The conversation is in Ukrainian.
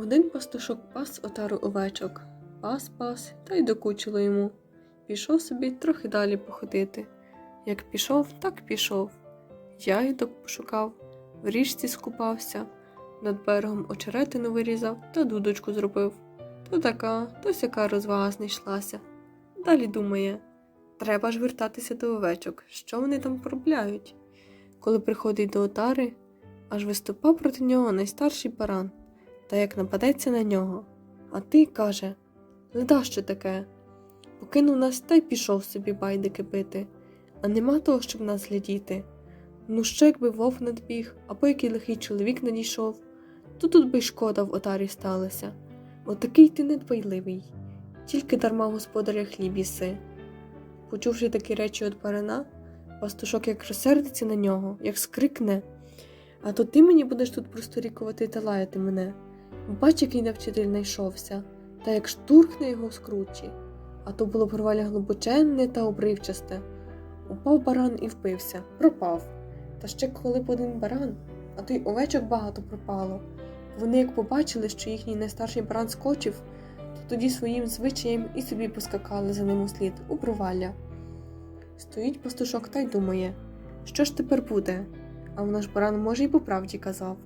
Один пастушок пас отару овечок, пас пас, та й докучило йому. Пішов собі трохи далі походити. Як пішов, так пішов. Ягідок пошукав, в річці скупався, над берегом очеретину вирізав та дудочку зробив. То така, то сяка розвага знайшлася. Далі думає, треба ж вертатися до овечок, що вони там поробляють. Коли приходить до отари, аж виступав проти нього найстарший баран, та як нападеться на нього. А ти, каже, леда що таке? Покинув нас та й пішов собі байдики пити, а нема того, щоб нас глядіти. Ну, що якби вовк надбіг, або який лихий чоловік надійшов, то тут би й шкода в отарі сталася. Отакий ти недбайливий, тільки дарма господаря хліб їси. Почувши такі речі від барана, пастушок як розсердиться на нього, як скрикне. А то ти мені будеш тут просторікувати та лаяти мене. Бач, який навчитель знайшовся, та як штурхне його скручі. А то було проваля глибоченне та обривчасте. Упав баран і впився, пропав. Та ще коли б один баран, а то й овечок багато пропало. Вони як побачили, що їхній найстарший баран скочив, то тоді своїм звичаєм і собі поскакали за ним услід у провалля. Стоїть пастушок та й думає, що ж тепер буде? А вона ж баран може й по правді казав.